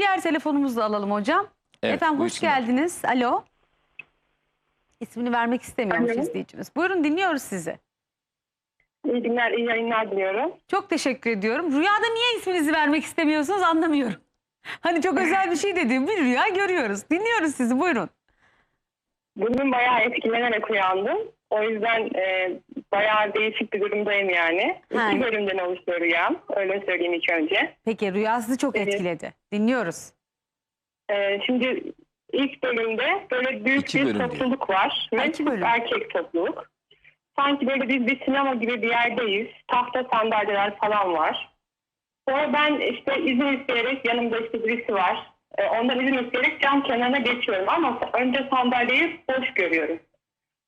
Diğer telefonumuzu da alalım hocam. Evet, Efendim hoş geldiniz. Alo. İsmini vermek istemiyormuş Alo. izleyicimiz. Buyurun dinliyoruz sizi. İyi günler, iyi yayınlar diliyorum. Çok teşekkür ediyorum. Rüyada niye isminizi vermek istemiyorsunuz anlamıyorum. Hani çok özel bir şey dediğim bir rüya görüyoruz. Dinliyoruz sizi buyurun. Bugün bayağı etkilenerek uyandım. O yüzden e, bayağı değişik bir durumdayım yani. Ha. İki bölümden oluşuyor rüyam. Öyle söyleyeyim ilk önce. Peki rüya sizi çok Evet. etkiledi. Dinliyoruz. E, şimdi ilk bölümde böyle büyük İki bir bölüm topluluk var. Ha, Ve iki bölüm. erkek topluluk. Sanki böyle biz bir sinema gibi bir yerdeyiz. Tahta sandalyeler falan var. Sonra ben işte izin isteyerek yanımda işte birisi var. E, ondan izin isteyerek cam kenarına geçiyorum ama önce sandalyeyi boş görüyorum.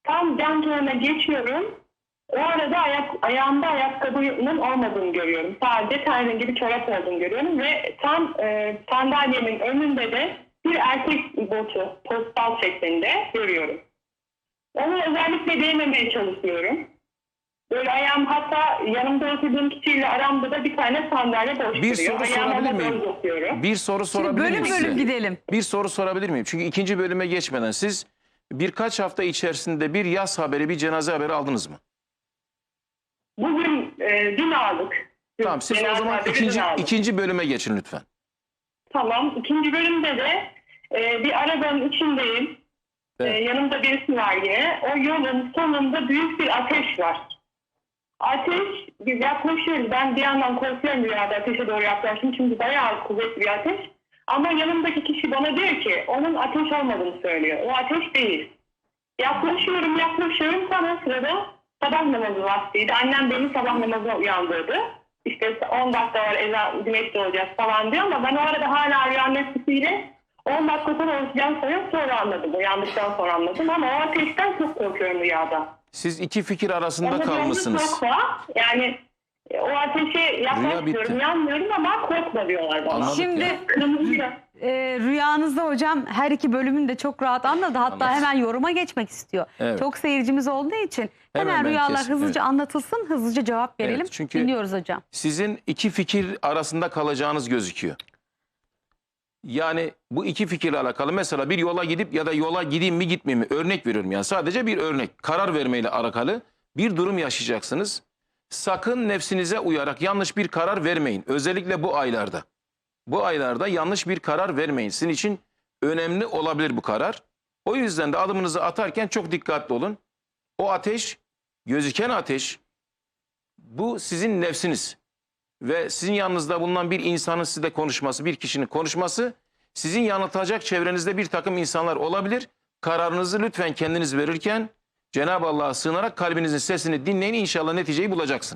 Tam cam kenarına geçiyorum. O arada ayak, ayağımda ayakkabının olmadığını görüyorum. Sadece terlik gibi çorap olduğunu görüyorum ve tam e, sandalyemin önünde de bir erkek botu postal şeklinde görüyorum. Onu özellikle değmemeye çalışıyorum. Böyle ayağım hatta yanımda oturduğum kişiyle aramda da bir tane sandalye boş Bir duruyor. soru Ayağıma sorabilir da miyim? Bir soru Şimdi sorabilir bölüm miyim bölüm size? gidelim. Bir soru sorabilir miyim? Çünkü ikinci bölüme geçmeden siz birkaç hafta içerisinde bir yaz haberi, bir cenaze haberi aldınız mı? Bugün e, dün aldık. Dün Tamam siz o zaman ikinci, ikinci bölüme geçin lütfen. Tamam. İkinci bölümde de e, bir arabanın içindeyim. Evet. E, yanımda birisi var yine. O yolun sonunda büyük bir ateş var. Ateş biz yaklaşıyoruz. Ben bir yandan korkuyorum rüyada ateşe doğru yaklaştım. Çünkü bayağı kuvvetli bir ateş. Ama yanımdaki kişi bana diyor ki onun ateş olmadığını söylüyor. O ateş değil. Yaklaşıyorum yaklaşıyorum. O sırada sabah namazı vaktiydi. Annem beni sabah namazına uyandırdı. İşte 10 dakika var ezan güneş doğacak falan diyor ama ben o arada hala rüyanın etkisiyle 10 dakika sonra olacağını sanıyorum sonra anladım. Uyandıktan sonra anladım ama o ateşten çok korkuyorum rüyada. Siz iki fikir arasında Ama kalmışsınız. Korkma. Yani e, o ateşe bitti. yaklaşmıyorum, yanmıyorum ama korkma diyorlar bana. Anladık Şimdi ya. Kırmızı. e, rüyanızda hocam her iki bölümün de çok rahat anladı. Hatta Anladım. hemen yoruma geçmek istiyor. Evet. Çok seyircimiz olduğu için hemen, Hemen ben rüyalar kesin, hızlıca evet. anlatılsın, hızlıca cevap verelim. Evet, çünkü- Dinliyoruz hocam. Sizin iki fikir arasında kalacağınız gözüküyor. Yani bu iki fikirle alakalı mesela bir yola gidip ya da yola gideyim mi gitmeyeyim mi örnek veriyorum yani sadece bir örnek karar vermeyle alakalı bir durum yaşayacaksınız. Sakın nefsinize uyarak yanlış bir karar vermeyin özellikle bu aylarda. Bu aylarda yanlış bir karar vermeyin sizin için önemli olabilir bu karar. O yüzden de adımınızı atarken çok dikkatli olun. O ateş gözüken ateş bu sizin nefsiniz ve sizin yanınızda bulunan bir insanın sizle konuşması, bir kişinin konuşması sizin yanıltacak çevrenizde bir takım insanlar olabilir. Kararınızı lütfen kendiniz verirken Cenab-ı Allah'a sığınarak kalbinizin sesini dinleyin inşallah neticeyi bulacaksınız.